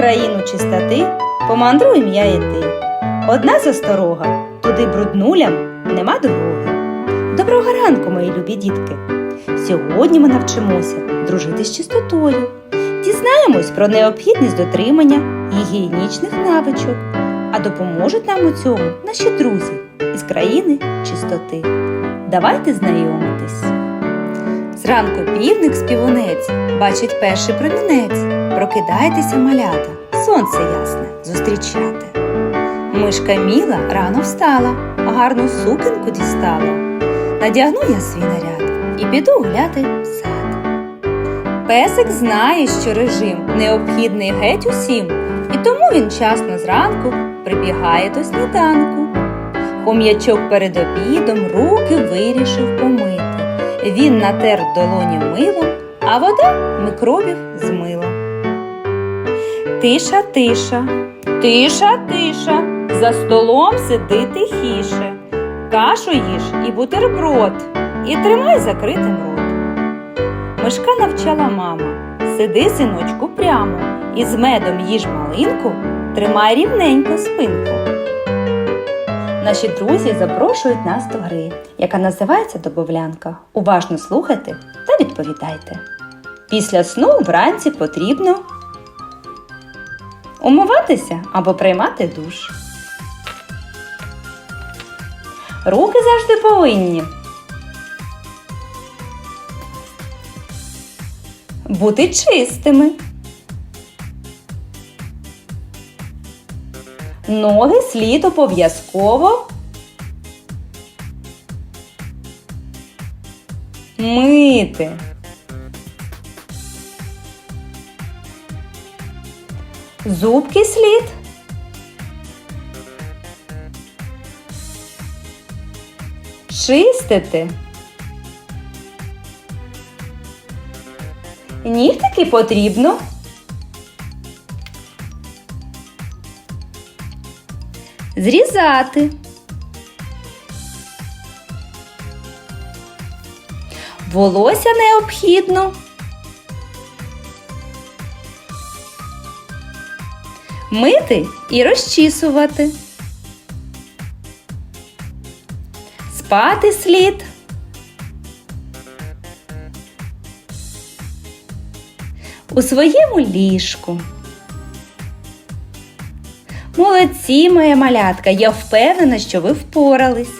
країну чистоти помандруєм я і ти. Одна засторога, туди бруднулям нема дороги. Доброго ранку, мої любі дітки! Сьогодні ми навчимося дружити з чистотою, дізнаємось про необхідність дотримання гігієнічних навичок, а допоможуть нам у цьому наші друзі із країни чистоти. Давайте знайомитись. Зранку півник співунець бачить перший промінець. Прокидайтеся, малята, сонце ясне зустрічати. Мишка Міла рано встала, гарну сукенку дістала. Надягну я свій наряд і піду гуляти в сад. Песик знає, що режим необхідний геть усім, і тому він часно зранку прибігає до сніданку. Хом'ячок перед обідом руки вирішив помити. Він натер долоні милом, а вода микробів змила. Тиша, тиша, тиша, тиша, за столом сиди тихіше, кашу їж і бутерброд, і тримай закритим рот. Мишка навчала мама, сиди, синочку, прямо, і з медом їж малинку, тримай рівненько спинку. Наші друзі запрошують нас до гри, яка називається Добовлянка. Уважно слухайте та відповідайте. Після сну вранці потрібно умиватися або приймати душ. Руки завжди повинні бути чистими. Ноги слід обов'язково мити. Зубки слід чистити. Нігтики потрібно зрізати. Волосся необхідно. Мити і розчісувати. Спати слід. У своєму ліжку. Молодці, моя малятка, я впевнена, що ви впорались.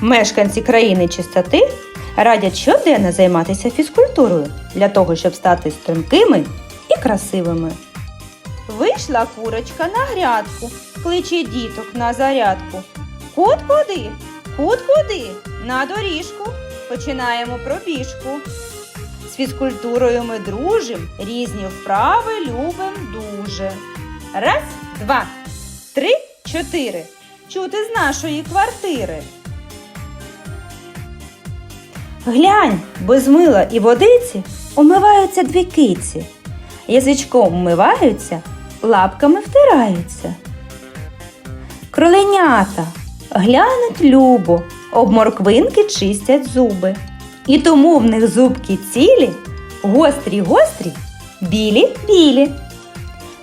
Мешканці країни чистоти радять щоденно займатися фізкультурою для того, щоб стати стрункими і красивими. Вийшла курочка на грядку, кличе діток на зарядку. Кут куди? Кут куди? На доріжку. Починаємо пробіжку. Фізкультурою ми дружим, різні вправи любим дуже. Раз, два, три, чотири. Чути з нашої квартири. Глянь, без мила і водиці умиваються дві киці. Язичком вмиваються, лапками втираються. Кроленята глянуть любо, об морквинки чистять зуби. І тому в них зубки цілі, гострі гострі, білі білі.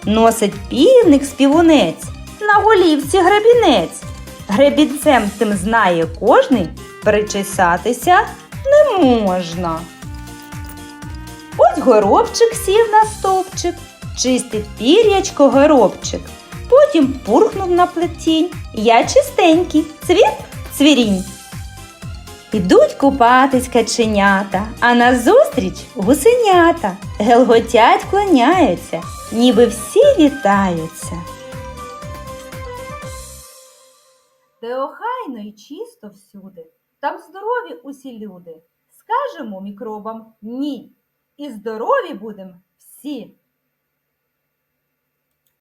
Носить півник співунець, на голівці гребінець. Гребінцем тим знає кожний, причесатися не можна. Ось горобчик сів на стовпчик, чистить пір'ячко горобчик. Потім пурхнув на плетінь. Я чистенький, цвіт цвірінь. Ідуть купатись каченята, а назустріч гусенята. Гелготять, клоняються, ніби всі вітаються. Де охайно і чисто всюди, там здорові усі люди. Скажемо мікробам ні, і здорові будем всі.